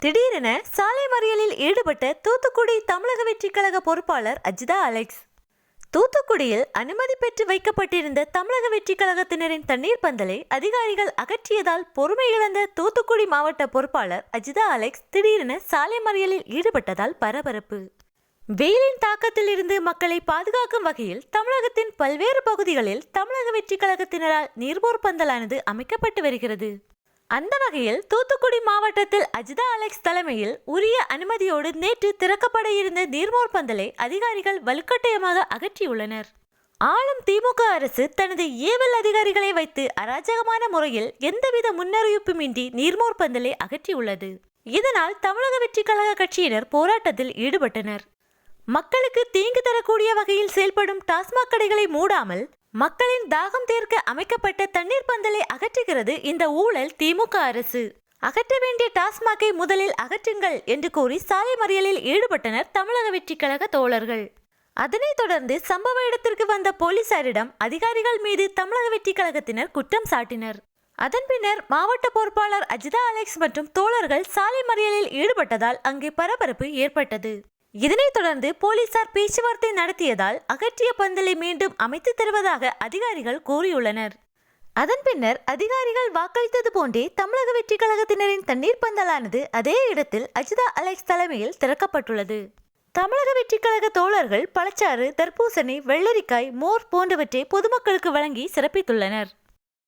திடீரென சாலை மறியலில் ஈடுபட்ட தூத்துக்குடி தமிழக வெற்றிக் கழக பொறுப்பாளர் அஜிதா அலெக்ஸ். தூத்துக்குடியில் அனுமதி பெற்று வைக்கப்பட்டிருந்த தமிழக வெற்றி கழகத்தினரின் தண்ணீர் பந்தலை அதிகாரிகள் அகற்றியதால் பொறுமை இழந்த தூத்துக்குடி மாவட்ட பொறுப்பாளர் அஜிதா அலெக்ஸ் திடீரென சாலை மறியலில் ஈடுபட்டதால் பரபரப்பு. வெயிலின் தாக்கத்தில் இருந்து மக்களை பாதுகாக்கும் வகையில் தமிழகத்தின் பல்வேறு பகுதிகளில் தமிழக வெற்றி கழகத்தினரால் நீர்போர் பந்தலானது அமைக்கப்பட்டு வருகிறது. அந்த வகையில் தூத்துக்குடி மாவட்டத்தில் அஜிதா அலெக்ஸ் தலைமையில் உரிய அனுமதியோடு நேற்று திறக்கப்பட இருந்த நீர்மோர் பந்தலை அதிகாரிகள் வலுக்கட்டாயமாக அகற்றியுள்ளனர். ஆளும் திமுக அரசு தனது ஏவல் அதிகாரிகளை வைத்து அராஜகமான முறையில் எந்தவித முன்னறிவிப்புமின்றி நீர்மோர் பந்தலை அகற்றியுள்ளது. இதனால் தமிழக வெற்றி கழக கட்சியினர் போராட்டத்தில் ஈடுபட்டனர். மக்களுக்கு தீங்கு தரக்கூடிய வகையில் செயல்படும் டாஸ்மாக் கடைகளை மூடாமல் மக்களின் தாகம் தீர்க்க அமைக்கப்பட்ட தண்ணீர் பந்தலை அகற்றுகிறது இந்த ஊழல் திமுக அரசு. அகற்ற வேண்டிய டாஸ்மாகை முதலில் அகற்றுங்கள் என்று கூறி சாலை மறியலில் ஈடுபட்டனர் தமிழக வெற்றிக் கழக தோழர்கள். அதனைத் தொடர்ந்து சம்பவ இடத்திற்கு வந்த போலீசாரிடம் அதிகாரிகள் மீது தமிழக வெற்றிக் கழகத்தினர் குற்றம் சாட்டினர். அதன் பின்னர் மாவட்ட பொறுப்பாளர் அஜிதா அலெக்ஸ் மற்றும் தோழர்கள் சாலை மறியலில் ஈடுபட்டதால் அங்கே பரபரப்பு ஏற்பட்டது. இதனைத் தொடர்ந்து போலீசார் பேச்சுவார்த்தை நடத்தியதால் அகற்றிய பந்தலை மீண்டும் அமைத்து தருவதாக அதிகாரிகள் கூறியுள்ளனர். அதன் பின்னர் அதிகாரிகள் வாக்களித்தது போன்றே தமிழக வெற்றி கழகத்தினரின் தண்ணீர் பந்தலானது அதே இடத்தில் அஜிதா அலெக்ஸ் தலைமையில் திறக்கப்பட்டுள்ளது. தமிழக வெற்றி கழக தோழர்கள் பழச்சாறு தர்பூசணி வெள்ளரிக்காய் மோர் போன்றவற்றை பொதுமக்களுக்கு வழங்கி சிறப்பித்துள்ளனர்.